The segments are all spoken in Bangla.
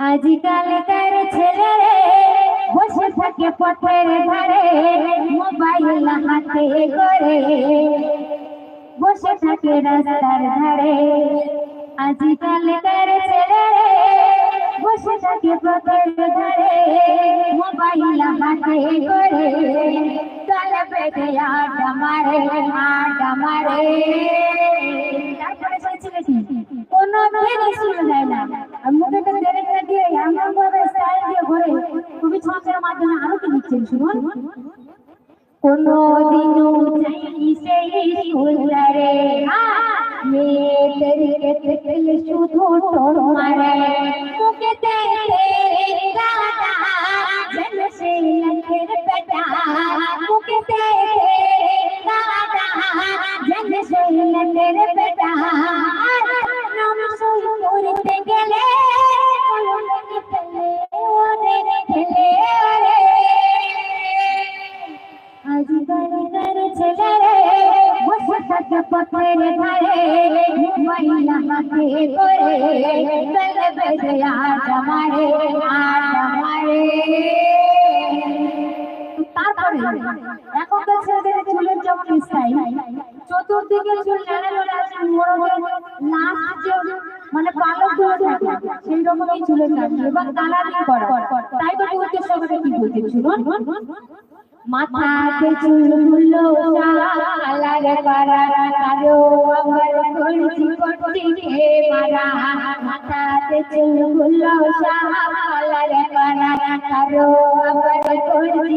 আজকালকার ছেলেরে বসে থাকে পথের ধারে, মোবাইল হাতে করে। বসে থাকে রাস্তার ধারে। আজকালকার ছেলেরে বসে থাকে পথের ধারে, মোবাইল হাতে করে। চলে বেঁধে আড্ডা মারে আড্ডা মারে। তারপরে কোনো দিনই শুনে যায় না। মুখে তো ডেরেক্টর দিয়ে এমন ভাবে স্টাইল দিয়ে ঘরে খুবই ছকের মাধ্যমে আরও কি দিচ্ছেন শুনুন কোনো দিনও চাই সেই সুন্দরে মেয়েদের দেখলে শুধু তোমারে মুখে দেখে দাদা যেন সেই লঙ্কের পেটা মুখে দেখে দাদা যেন সেই লঙ্কের পেটা ছেলেদের চুলের যেমন স্টাইল চতুর্দিকে মানে পালকগুলো থাকে চুলের কাটছে এবং তাই তো উদ্দেশ্য করে কি বলতে শুনুন মাথাতে চুলগুলো কালার করা কারও আমার করছি করছি হে মারা মাথাতে চুলগুলো কালার করা কারও আমার করছি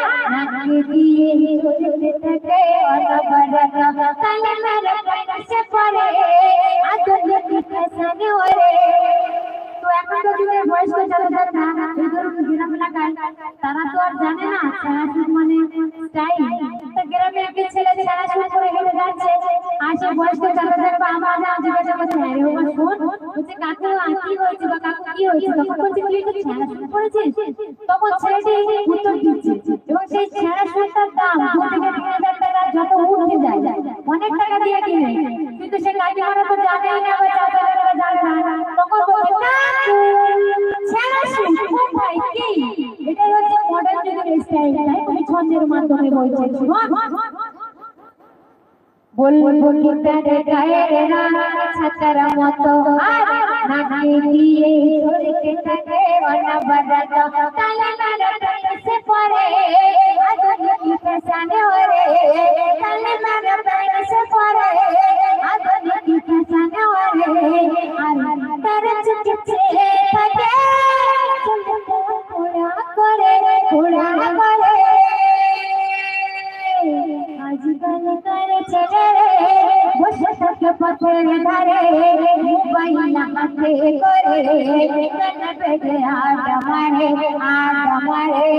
যুগের বয়স্ক যারা তারা তো আর জানে না সারাসুর মানে গ্রামে একটা ছেলে সারাসুর করে হেঁটে যাচ্ছে আর বয়স্ক যারা বা আমার কাকু কি হয়েছে কাকু কি হয়েছে তখন সারাসুরটার দাম কিন্তু সে কি ছন্দের মাধ্যমে বলছে শুনুন বল বল গিটারে গায়ের রানা ছাতার মতো? নাকি দিয়ে চলতে থাকে অনবরত তালে মেরে পেছে পরে আধুনিক ফ্যাশনে ওরে তালে মেরে পেছে পরে আধুনিক ফ্যাশনে ওরে আর তার চুচে থাকে চলতে ঘোড়া করে ঘোড়া করে আজকালকার ছেলেরে বসে থাকে পথের ধারে বাইনা হাতে করে কানে বেঁধে আড্ডা মারে আড্ডা মারে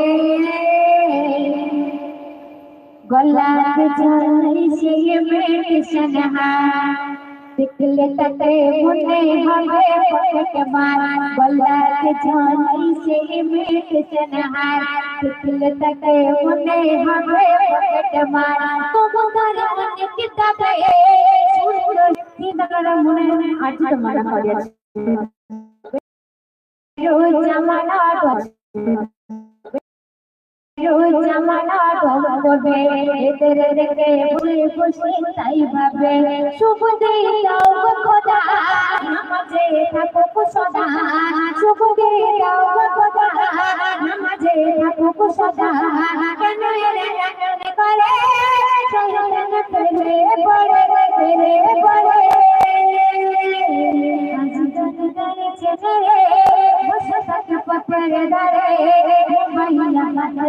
গলাতে চলে সে মেডিসিন দেখলে তাতে মনে হবে পকেট মার গলাতে চলে সে মেডিসিন দেখলে তাতে মনে হবে পকেট মার তোমার মনে কিতাবে সুন্দর চিন্তাকার আজ তোমার করেছে রোজ জামানা রোজ জামানা ঢল করবে দেখে বসে বসে তাই ভাবে। শুভ দিন দাও খোদা, নামাজে থাকো সদা। শুভ দিন দাও খোদা, নামাজে থাকো সদা। কেন এরে